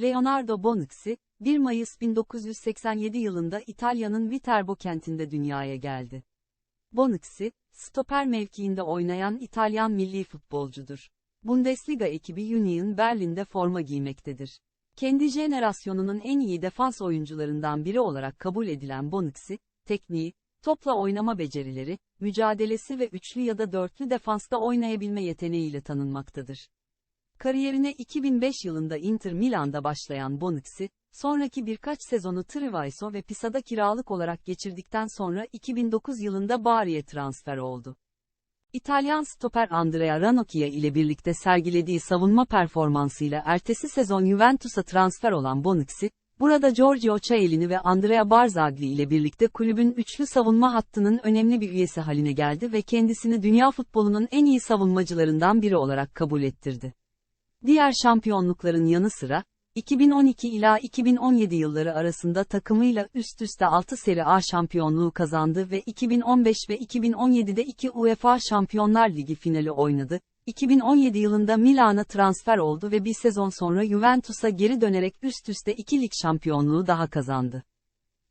Leonardo Bonucci, 1 Mayıs 1987 yılında İtalya'nın Viterbo kentinde dünyaya geldi. Bonucci, stoper mevkiinde oynayan İtalyan milli futbolcudur. Bundesliga ekibi Union Berlin'de forma giymektedir. Kendi jenerasyonunun en iyi defans oyuncularından biri olarak kabul edilen Bonucci, tekniği, topla oynama becerileri, mücadelesi ve üçlü ya da dörtlü defansta oynayabilme yeteneğiyle tanınmaktadır. Kariyerine 2005 yılında Inter Milan'da başlayan Bonucci, sonraki birkaç sezonu Treviso ve Pisa'da kiralık olarak geçirdikten sonra 2009 yılında Bari'ye transfer oldu. İtalyan stoper Andrea Ranocchia ile birlikte sergilediği savunma performansıyla ertesi sezon Juventus'a transfer olan Bonucci, burada Giorgio Chiellini ve Andrea Barzagli ile birlikte kulübün üçlü savunma hattının önemli bir üyesi haline geldi ve kendisini dünya futbolunun en iyi savunmacılarından biri olarak kabul ettirdi. Diğer şampiyonlukların yanı sıra, 2012 ila 2017 yılları arasında takımıyla üst üste 6 Serie A şampiyonluğu kazandı ve 2015 ve 2017'de 2 UEFA Şampiyonlar Ligi finali oynadı. 2017 yılında Milan'a transfer oldu ve bir sezon sonra Juventus'a geri dönerek üst üste 2 lig şampiyonluğu daha kazandı.